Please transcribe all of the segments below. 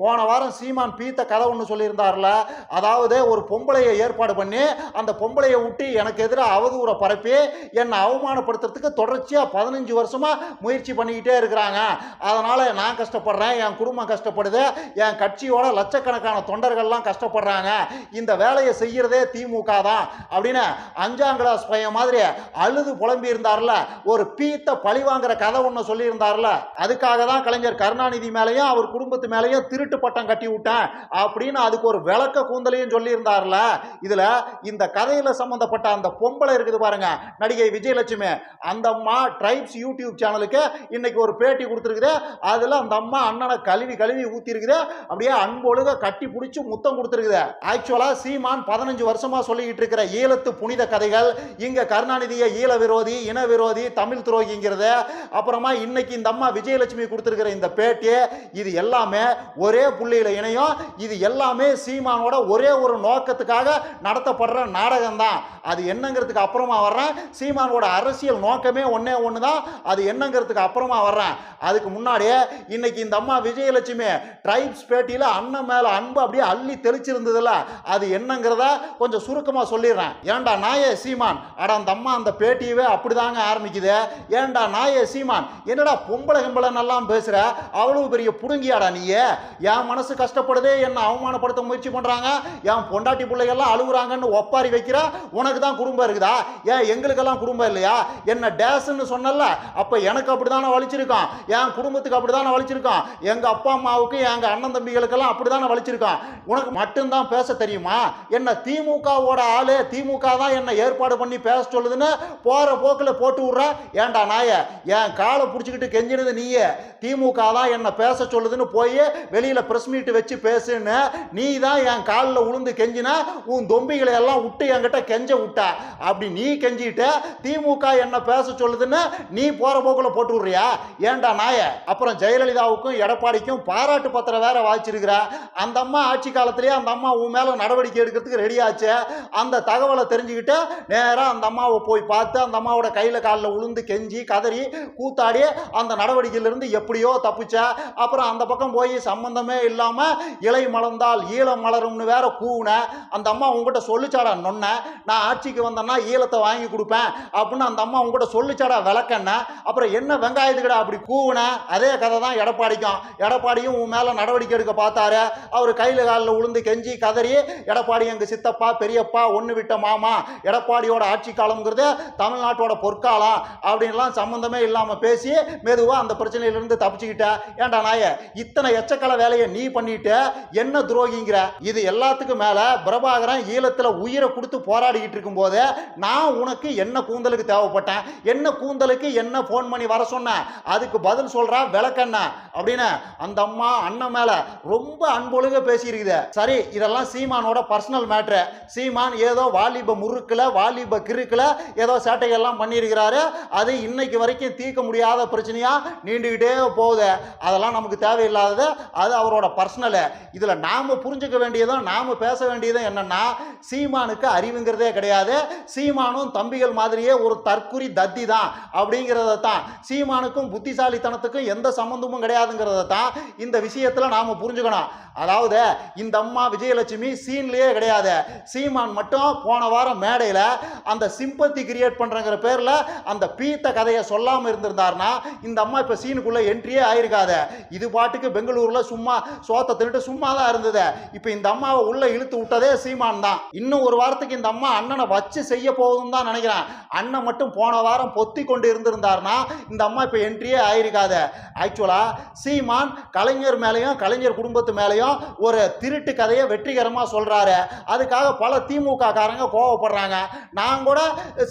போன வாரம் சீமான் பீத்த கதை ஒன்று சொல்லியிருந்தார்ல. அதாவது ஒரு பொம்பளையை ஏற்பாடு பண்ணி அந்த பொம்பளையை விட்டு எனக்கு எதிராக அவதூறை பரப்பி என்னை அவமானப்படுத்துறதுக்கு தொடர்ச்சியாக பதினஞ்சு வருஷமாக முயற்சி பண்ணிக்கிட்டே இருக்கிறாங்க. அதனால் நான் கஷ்டப்படுறேன் என் குடும்பம் கஷ்டப்படுது என் கட்சியோட லட்சக்கணக்கான தொண்டர்கள்லாம் கஷ்டப்படுறாங்க. இந்த வேலையை செய்கிறதே திமுக தான் அப்படின்னு அஞ்சாம் கிளாஸ் பையன் மாதிரி அழுது புலம்பி இருந்தார்ல. ஒரு பீத்த பழி வாங்குற கதை ஒன்று சொல்லியிருந்தார்ல. அதுக்காக தான் கலைஞர் கருணாநிதி மேலேயும் அவர் குடும்பத்து மேலேயும் திருட்டு பட்டம் கட்டி விட்டேன் அப்படின்னு அதுக்கு ஒரு விளக்க கூந்தலையும் சொல்லியிருந்தார்ல. இதுல இந்த கதையில சம்பந்தப்பட்ட அந்த பொம்பளை இருக்குது பாருங்க நடிகை விஜயலட்சுமி. அந்த அம்மா ட்ரைப்ஸ் யூடியூப் சேனலுக்கு இன்னைக்கு ஒரு பேட்டி கொடுத்துருக்குது. அதுல அந்த அம்மா அண்ணனை கழுவி கழுவி ஊத்தி இருக்குது அப்படியே அன்பொழுக கட்டி பிடிச்சி முத்தம் கொடுத்துருக்குது. ஆக்சுவலா சீமான் பதினஞ்சு வருஷமா சொல்லிக்கிட்டு இருக்கிற ஈழத்து புனித கதைகள் இங்க கருணாநிதியை ஈழ விரோதி இன விரோதி தமிழ் துரோகிங்கிறது. அப்புறமா இன்னைக்கு இந்த அம்மா விஜயலட்சுமி கொடுத்துருக்கிற இந்த பேட்டி இது எல்லாமே ஒரே புள்ளியில இணையும். இது எல்லாமே சீமானோட ஒரே ஒரு நோக்கத்துக்காக நடத்தப்படுற நாடகம் தான் அது என்னங்கிறதுக்கு அப்புறமா வர்றேன். சீமானோட அரசியல் நோக்கமே ஒன்றே ஒன்று தான் அது என்னங்கிறதுக்கு அப்புறமா வர்றேன். அதுக்கு முன்னாடியே இன்னைக்கு இந்த அம்மா விஜயலட்சுமி ட்ரைப்ஸ் பேட்டியில் அண்ணன் மேலே அன்பு அப்படியே அள்ளி தெளிச்சிருந்ததுல அது என்னங்கிறத கொஞ்சம் சுருக்கமாக சொல்லிடுறேன். ஏன்டா நாயே சீமான்? அட அந்த அம்மா அந்த பேட்டியவே அப்படிதாங்க ஆரம்பிக்குது. ஏன்டா நாயே சீமான்? என்னடா பொம்பளை கம்பளை நல்லா பேசுற? அவ்வளவு பெரிய புடுங்கியாடா நீயே? என் மனசு கஷ்டப்படுதே என்னை அவமானப்படுத்த முயற்சி பண்ணுறாங்க என் பொண்டாட்டி பிள்ளைகள்லாம் அழுகுறாங்கன்னு ஒப்பாரி வைக்கிற உனக்கு தான் குடும்பம் இருக்குதா? ஏன் எங்களுக்கெல்லாம் குடும்பம் இல்லையா? என்ன டேஸ்ன்னு சொன்னல அப்போ எனக்கு அப்படிதானே வலிச்சிருக்கான். என் குடும்பத்துக்கு அப்படிதானே வலிச்சிருக்கான். எங்கள் அப்பா அம்மாவுக்கு எங்கள் அண்ணன் தம்பிகளுக்கெல்லாம் அப்படிதானே வலிச்சிருக்கான். உனக்கு மட்டும்தான் பேச தெரியுமா? என்ன திமுகவோட ஆளு திமுக தான் என்னை ஏற்பாடு பண்ணி பேச சொல்லுதுன்னு போகிற போக்கில் போட்டு விட்ற? ஏன்டா நாய என் காலை பிடிச்சிக்கிட்டு கெஞ்சினது நீயே. திமுக தான் என்னை பேச சொல்லுதுன்னு போய் வெளியில் பிரஸ் மீட் வச்சு பேசுன்னு நீ தான் என் காலில் உளுந்து கெஞ்சினா உன் தொம்பிகளை எல்லாம் விட்டு என்கிட்ட கெஞ்ச விட்ட. அப்படி நீ கெஞ்சிட்ட திமுக என்ன பேச சொல்லுதுன்னு நீ போகிற போக்கில் போட்டு விட்றியா? ஏன்டா நாய? அப்புறம் ஜெயலலிதாவுக்கும் எடப்பாடிக்கும் பாராட்டு பத்திரம் வேற வாய்ச்சிருக்கிற. அந்த அம்மா ஆட்சி காலத்திலேயே அந்த அம்மா உன் மேலே நடவடிக்கை எடுக்கிறதுக்கு ரெடி ஆச்சு. அந்த தகவலை தெரிஞ்சுக்கிட்டு நேராக அந்த அம்மாவை போய் பார்த்து அந்த அம்மாவோட கையில் காலில் உளுந்து கெஞ்சி கதறி கூத்தாடி அந்த நடவடிக்கையிலிருந்து எப்படியோ தப்பிச்ச. அப்புறம் அந்த பக்கம் போய் சம்பந்தம் இல்லாமல் இலை மலர்ந்தால் ஈழம் மலரும்னு வேற கூவுனேன் அந்த அம்மா உங்ககிட்ட சொல்லிச்சாடா நொன்ன. நான் ஆட்சிக்கு வந்தேன்னா ஈழத்தை வாங்கி கொடுப்பேன் அப்படின்னு அந்த அம்மா உங்ககிட்ட சொல்லிச்சாடா விளக்கண்ண. அப்புறம் என்ன வெங்காயத்துக்கடா அப்படி கூவுனேன் அதே கதை தான் எடப்பாடிக்கும். எடப்பாடியும் உன் மேலே நடவடிக்கை எடுக்க பார்த்தாரு. அவர் கையில் காலில் உளுந்து கெஞ்சி கதறி எடப்பாடி எங்கள் சித்தப்பா பெரியப்பா ஒன்று விட்ட மாமா எடப்பாடியோட ஆட்சி காலம்ங்கிறது தமிழ்நாட்டோட பொற்காலம் அப்படின்லாம் சம்மந்தமே இல்லாமல் பேசி மெதுவாக அந்த பிரச்சனையிலிருந்து தப்பிச்சுக்கிட்டேன் ஏன்டா நாய இத்தனை எச்சக்கல வேலையை நீ பண்ணிட்டு என்ன துரோகிங்கிற? இது எல்லாத்துக்கும் மேல பிரபாகரன் ஈழத்துல உயிரை கொடுத்து போராடிக்கிட்டு இருக்கும்போது நான் உனக்கு என்ன கூந்தலுக்கு தேவைப்பட்டேன்? என்ன கூந்தலுக்கு என்ன போன் பண்ணி வர சொன்னேன்? அதுக்கு பதில் சொல்றா விளக்கண்ண அப்படின்னு அந்த அம்மா அண்ணன் மேல ரொம்ப அன்பொழுக பேசியிருக்குது. சரி இதெல்லாம் சீமானோட பர்சனல் மேட்ரு சீமான் ஏதோ வாலிப முறுக்கில் வாலிப கிறுக்கில் ஏதோ சேட்டைகள்லாம் பண்ணியிருக்கிறாரு. அது இன்னைக்கு வரைக்கும் தீர்க்க முடியாத பிரச்சனையா நீண்டுகிட்டே போகுது. அதெல்லாம் நமக்கு தேவையில்லாதது. அது அவர் அவரோட பர்சனலை இதில் நாம் புரிஞ்சுக்க வேண்டியதும் நாம் பேச வேண்டியதும் என்னென்னா சீமானுக்கு அறிவுங்கிறதே கிடையாது. சீமானும் தம்பிகள் மாதிரியே ஒரு தற்குறி தத்தி தான் அப்படிங்கிறத தான். சீமானுக்கும் புத்திசாலித்தனத்துக்கும் எந்த சம்மந்தமும் கிடையாதுங்கிறத தான் இந்த விஷயத்தில் நாம் புரிஞ்சுக்கணும். அதாவது இந்த அம்மா விஜயலட்சுமி சீன்லேயே கிடையாது. சீமான் மட்டும் போன வாரம் மேடையில் அந்த சிம்பத்தி கிரியேட் பண்ணுறங்கிற பேரில் அந்த பீத்த கதையை சொல்லாமல் இருந்திருந்தாருன்னா இந்த அம்மா இப்போ சீனுக்குள்ளே என்ட்ரியே ஆயிருக்காது. இது பாட்டுக்கு பெங்களூரில் சும்மா சோத்தை தின்னுட்டு சும்மா தான் இருந்தது. இப்போ இந்த அம்மாவை உள்ளே இழுத்து விட்டதே சீமான் தான். இன்னும் ஒரு வாரத்துக்கு இந்த அம்மா அண்ணனை வச்சு செய்ய போகுதுன்னு தான் நினைக்கிறேன். அண்ணன் மட்டும் போன வாரம் பொத்தி கொண்டு இருந்திருந்தாருன்னா இந்த அம்மா இப்போ என்ட்ரியே ஆயிருக்காது. ஆக்சுவலாக சீமான் கலைஞர் மேலேயும் கலைஞர் குடும்பத்து மேலேயும் ஒரு திருட்டு கதையை வெற்றிகரமாக சொல்கிறாரு அதுக்காக பல திமுக காரங்க கோவப்படுறாங்க. நான் கூட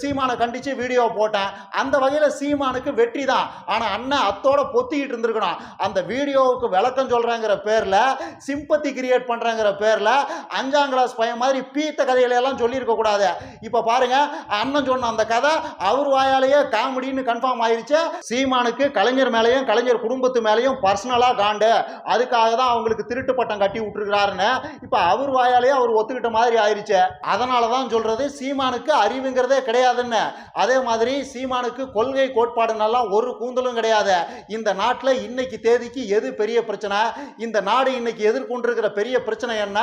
சீமானை கண்டித்து வீடியோ போட்டேன். அந்த வகையில் சீமானுக்கு வெற்றி தான். ஆனால் அண்ணன் அத்தோட பொத்திக்கிட்டு இருந்திருக்கணும். அந்த வீடியோவுக்கு விளக்கம் சொல்கிறாங்க பண்ணுறாங்கிற பேரில் சிம்பத்தி கிரியேட் பண்ணுறாங்கிற பேரில் அஞ்சாம் கிளாஸ் பையன் மாதிரி பீத்த கதைகளெல்லாம் சொல்லியிருக்கக்கூடாது இப்போ பாருங்க அண்ணன் சொன்ன அந்த கதை அவர் வாயாலேயே காமெடின்னு கன்ஃபார்ம் ஆயிருச்சு. சீமானுக்கு கலைஞர் மேலேயும் கலைஞர் குடும்பத்து மேலேயும் பர்சனலாக காண்டு அதுக்காக தான் அவங்களுக்கு திருட்டு பட்டம் கட்டி விட்டுருக்கிறாருன்னு இப்போ அவர் வாயாலேயே அவர் ஒத்துக்கிட்ட மாதிரி ஆயிடுச்சு அதனால தான் சொல்கிறது சீமானுக்கு அறிவுங்கிறதே கிடையாதுன்னு. அதே மாதிரி சீமானுக்கு கொள்கை கோட்பாடுனெல்லாம் ஒரு கூந்தலும் கிடையாது. இந்த நாட்டில் இன்னைக்கு தேதிக்கு எது பெரிய பிரச்சனை? இந்த நாடு இன்னைக்கு எதிர்கொண்டிருக்கிற பெரிய பிரச்சனை என்ன?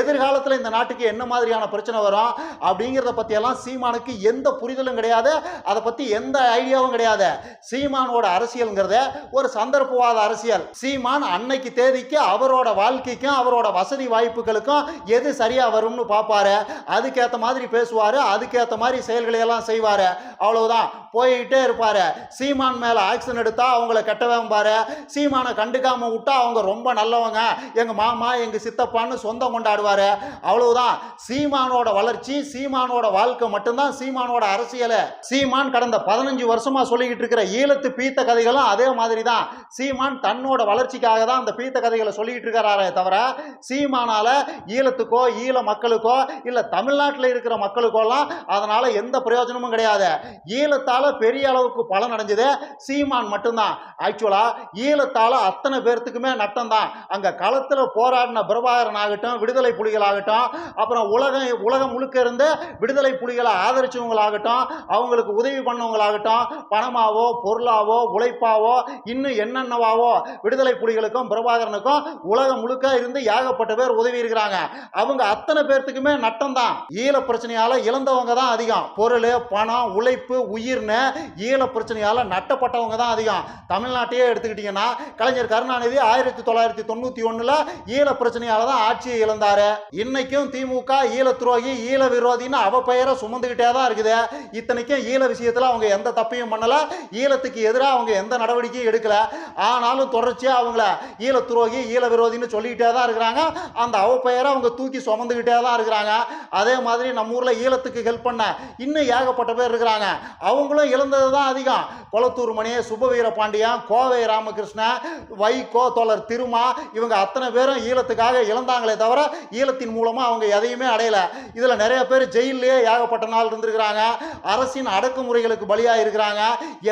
எதிர்காலத்தில் இந்த நாட்டுக்கு என்ன மாதிரியான பிரச்சனை வரும்? அப்படிங்கிறத பற்றியெல்லாம் சீமானுக்கு எந்த புரிதலும் கிடையாது. அதை பற்றி எந்த ஐடியாவும் கிடையாது. சீமானோட அரசியல்ங்கிறத ஒரு சந்தர்ப்பவாத அரசியல். சீமான் அன்னைக்கு தேதிக்கு அவரோட வாழ்க்கைக்கும் அவரோட வசதி வாய்ப்புகளுக்கும் எது சரியாக வரும்னு பார்ப்பாரு அதுக்கேற்ற மாதிரி பேசுவார். அதுக்கேற்ற மாதிரி செயல்களை எல்லாம் செய்வார். அவ்வளவுதான். போய்கிட்டே இருப்பார். சீமான் மேலே ஆக்ஷன் எடுத்தால் அவங்கள கெட்டவன் பாரு. சீமானை கண்டுக்காமல் விட்டா அவங்க ரொம்ப நல்லவங்க எங்க மாமா எங்க சித்தப்பான்னு சொந்தம் கொண்டாடுவாரு. அவ்வளவுதான். சீமானோட வளர்ச்சி சீமானோட வாழ்க்கை மட்டும்தான் சீமானோட அரசியலை. சீமான் கடந்த பதினஞ்சு வருஷமா சொல்லிக்கிட்டு இருக்கிற ஈழத்து பீத்த கதைகளும் அதே மாதிரி தான் சீமான் தன்னோட வளர்ச்சிக்காக தான் அந்த பீத்த கதைகளை சொல்லிக்கிட்டு இருக்கிறாரே தவிர சீமானால ஈழத்துக்கோ ஈழ மக்களுக்கோ இல்லை தமிழ்நாட்டில் இருக்கிற மக்களுக்கோலாம் அதனால எந்த பிரயோஜனமும் கிடையாது. ஈழத்தால பெரிய அளவுக்கு பலன் அடைஞ்சது சீமான் மட்டும்தான். ஆக்சுவலா ஈழத்தால அத்தனை பேர்த்துக்குமே நட்டம் தான் அங்க களத்துல போராடின பிரபாகரன் ஆகட்டும் விடுதலை புலிகள் ஆகட்டும் அப்புறம் உலகம் உலகம் முழுக்க இருந்து விடுதலை புலிகளை ஆதரிச்சவங்களாகட்டும் அவங்களுக்கு உதவி பண்ணவங்களாகட்டும் பணமாவோ பொருளாவோ உழைப்பாவோ இன்னும் என்னென்னவாவோ விடுதலை புலிகளுக்கும் பிரபாகரனுக்கும் உலகம் முழுக்க இருந்து ஏகப்பட்ட பேர் உதவி இருக்கிறாங்க. அவங்க அத்தனை பேர்த்துக்குமே நட்டம் தான் ஈழ பிரச்சனையால இழந்தவங்க தான் அதிகம். பொருள் பணம் உழைப்பு உயிர்னு ஈழ பிரச்சனையால நட்டப்பட்டவங்க தான் அதிகம். தமிழ்நாட்டையே எடுத்துக்கிட்டீங்கன்னா கலைஞர் கருணாநிதி ஆயிரத்தி தொள்ளாயிரத்தி தொண்ணூத்தி ஒண்ணுல ஈழ பிரச்சனையால தான் ஆட்சியை இழந்தாரு. இன்னைக்கும் திமுக ஈழ துரோகி ஈழ விரோதின்னு அவ பெயரை சுமந்துகிட்டே தான் இருக்குது. இத்தனைக்கும் ஈழ விஷயத்துல அவங்க எந்த தப்பையும் பண்ணல. ஈழத்துக்கு எதிராக அவங்க எந்த நடவடிக்கையும் எடுக்கல. ஆனாலும் தொடர்ச்சியா அவங்கள ஈழ துரோகி ஈழ விரோதின்னு சொல்லிக்கிட்டே தான் இருக்கிறாங்க. அந்த அவ பெயரை அவங்க தூக்கி சுமந்துக்கிட்டே தான் இருக்கிறாங்க. அதே மாதிரி நம்ம ஊர்ல ஈழத்துக்கு ஹெல்ப் பண்ண இன்னும் ஏகப்பட்ட பேர் இருக்கிறாங்க. அவங்களும் இழந்தது தான் அதிகம். கொளத்தூர் மணி சுபவீர பாண்டியன் கோவை ராமகிருஷ்ணன் வைகோ தோழர் திருமா இவங்க அத்தனை பேரும் ஈழத்துக்காக இழந்தாங்களே தவிர ஈழத்தின் மூலமாக அவங்க எதையுமே அடையல. இதில் நிறைய பேர் ஜெயிலே ஏகப்பட்ட நாள் இருந்திருக்கிறாங்க. அரசின் அடக்குமுறைகளுக்கு பலியாக இருக்கிறாங்க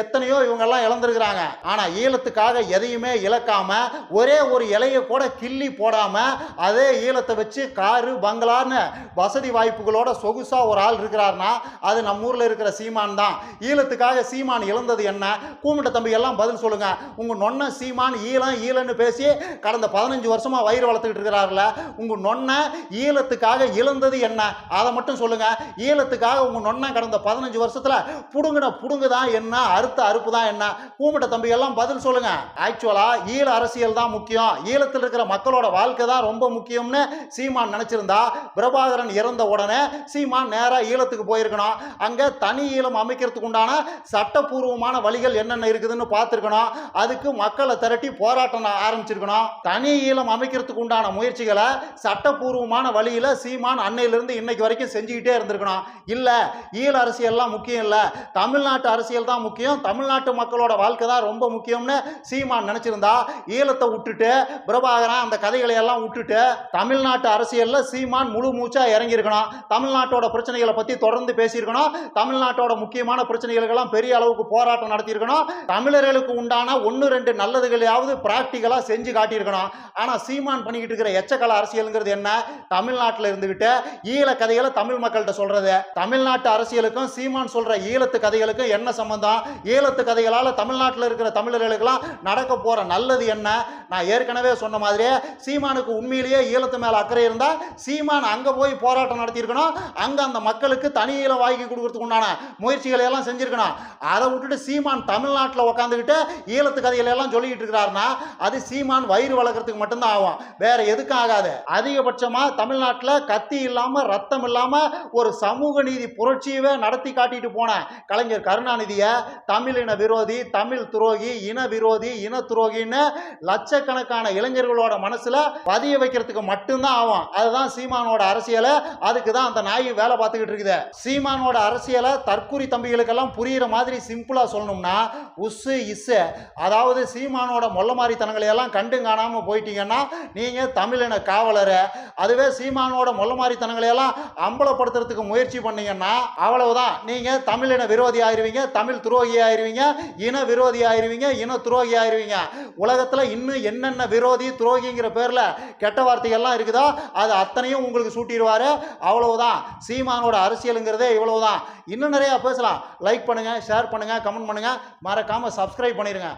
எத்தனையோ இவங்கெல்லாம் இழந்திருக்கிறாங்க. ஆனால் ஈழத்துக்காக எதையுமே இழக்காம ஒரே ஒரு இலையை கூட கிள்ளி போடாமல் அதே ஈழத்தை வச்சு காரு பங்களான்னு வசதி வாய்ப்புகளோட சொகுசாக ஒரு ஆள் இருக்கிறாருன்னா அது நம்ம ஊரில் இருக்கிற சீமான் தான். ஈழத்துக்காக சீமான் இழந்தது என்ன? கூமிட்ட தம்பி எல்லாம் பதில் சொல்லுங்க. உங்க நொன்ன சீமான் ஈழம் ஈழன்னு பேசி கடந்த பதினஞ்சு வருஷமா வயிறு வளர்த்துக்கிட்டு இருக்கிறாருல உங்க நொன்னை ஈழத்துக்காக இழந்தது என்ன? அதை மட்டும் சொல்லுங்க. ஈழத்துக்காக உங்க நொன்னை கடந்த பதினஞ்சு வருஷத்துல புடுங்கின புடுங்கு தான் என்ன? அறுத்த அறுப்பு தான் என்ன? கூமிட்ட தம்பி எல்லாம் பதில் சொல்லுங்க. ஆக்சுவலா ஈழ அரசியல் தான் முக்கியம். ஈழத்தில் இருக்கிற மக்களோட வாழ்க்கை தான் ரொம்ப முக்கியம்னு சீமான் நினைச்சிருந்தா பிரபாகரன் இறந்த உடனே சீமான் நேரா ஈழத்துக்கு போயிருக்கணும். அங்க தனி ஈழம் அமைக்கிறதுக்கு உண்டான சட்டப்பூர்வமான வழிகள் என்னென்ன இருக்குதுன்னு பார்த்துருக்கணும். அதுக்கு மக்களை திரட்டி போராட்டம் ஆரம்பிச்சிருக்கணும். தனி ஈழம் அமைக்கிறதுக்கு உண்டான முயற்சிகளை சட்டப்பூர்வமான வழியில் சீமான் அன்னையிலிருந்து இன்னைக்கு வரைக்கும் செஞ்சுக்கிட்டே இருந்திருக்கணும். இல்லை ஈழ அரசியல்லாம் முக்கியம் இல்லை தமிழ்நாட்டு அரசியல் தான் முக்கியம் தமிழ்நாட்டு மக்களோட வாழ்க்கை தான் ரொம்ப முக்கியம்னு சீமான் நினைச்சிருந்தா ஈழத்தை விட்டுட்டு பிரபாகரன் அந்த கதைகளை எல்லாம் விட்டுட்டு தமிழ்நாட்டு அரசியலில் சீமான் முழு மூச்சா இறங்கியிருக்கணும். தமிழ்நாட்டோட பிரச்சனைகளை பற்றி தொடர்ந்து பேசியிருக்கணும். தமிழ்நாட்டோட முக்கியமான பிரச்சனைகளுக்கெல்லாம் பெரிய அளவுக்கு போராட்டம் நடத்தியிருக்கணும். தமிழர்களுக்கு உண்டான ஒன்று ரெண்டு நல்லதுகளையாவது பிராக்டிக்கலாக செஞ்சு காட்டி காட்டியிருக்கணும். ஆனால் சீமான் பண்ணிக்கிட்டு இருக்கிற எச்சக்கல அரசியலுங்கிறது என்ன? தமிழ்நாட்டில் இருந்துகிட்டு ஈழ கதைகளை தமிழ் மக்கள்கிட்ட சொல்றது. தமிழ்நாட்டு அரசியலுக்கும் சீமான் சொல்ற ஈழத்து கதைகளுக்கும் என்ன சம்பந்தம்? ஈழத்து கதைகளால் தமிழ்நாட்டில் இருக்கிற தமிழர்களுக்கெல்லாம் நடக்க போற நல்லது என்ன? நான் ஏற்கனவே சொன்ன மாதிரியே சீமானுக்கு உண்மையிலேயே ஈழத்து மேல அக்கறை இருந்தால் சீமான் அங்க போய் போராட்டம் நடத்தியிருக்கணும். அங்க அந்த மக்களுக்கு தனி ஈழம் வாங்கி கொடுக்கறதுக்கு உண்டான முயற்சிகளை எல்லாம் செஞ்சுருக்கணும். அதை விட்டுட்டு சீமான் தமிழ்நாட்டில் உட்காந்துக்கிட்டு ஈழத்து கதைகளை எல்லாம் சொல்லிக்கிட்டு இருக்கிறாருன்னா அது சீமான் வயிறு வளர்க்குறதுக்கு மட்டும்தான் ஆகும் வேற எதுக்கும் ஆகாது. அதிகபட்சமா தமிழ்நாட்டில் கத்தி இல்லாம ரத்தம் இல்லாம ஒரு சமூக நீதி புரட்சியவே நடத்தி காட்டிட்டு போன கலைஞர் கருணாநிதியை தமிழின விரோதி தமிழ் துரோகி இன விரோதி இன துரோகின்னு லட்சக்கணக்கான இளைஞர்களோட மனசுல பதிய வைக்கிறதுக்கு மட்டும்தான் ஆகும் அதுதான் சீமானோட அரசியலை. அதுக்கு தான் அந்த நாய் வேலை பார்த்துக்கிட்டு இருக்குது. சீமானோட அரசியலை தற்குறி தம்பிகளுக்கெல்லாம் புரியுற மாதிரி சிம்பிளா சொல்லணும்னா உஸ்ஸு இஸ்ஸு அதாவது சீமானோட மொல்லமாரித்தனங்களை எல்லாம் கண்டு காணாமல் போயிட்டீங்கன்னா நீங்கள் தமிழின காவலர் அதுவே சீமானோட மொல்லமாரித்தனங்களையெல்லாம் அம்பலப்படுத்துறதுக்கு முயற்சி பண்ணீங்கன்னா அவ்வளவுதான். நீங்கள் தமிழின விரோதி ஆயிருவீங்க தமிழ் துரோகி ஆயிருவீங்க இன விரோதி ஆயிருவீங்க இன துரோகி ஆயிருவீங்க. உலகத்தில் இன்னும் என்னென்ன விரோதி துரோகிங்கிற பேரில் கெட்ட வார்த்தைகள்லாம் இருக்குதோ அது அத்தனையும் உங்களுக்கு சூட்டிடுவார். அவ்வளவுதான். சீமானோட அரசியலுங்கிறதே இவ்வளவுதான். இன்னும் நிறையா பேசலாம். லைக் பண்ணுங்கள் ஷேர் பண்ணுங்கள் கமெண்ட் பண்ணுங்கள் மறக்காமல் சப்ஸ்கிரைப் பண்ணிடுங்க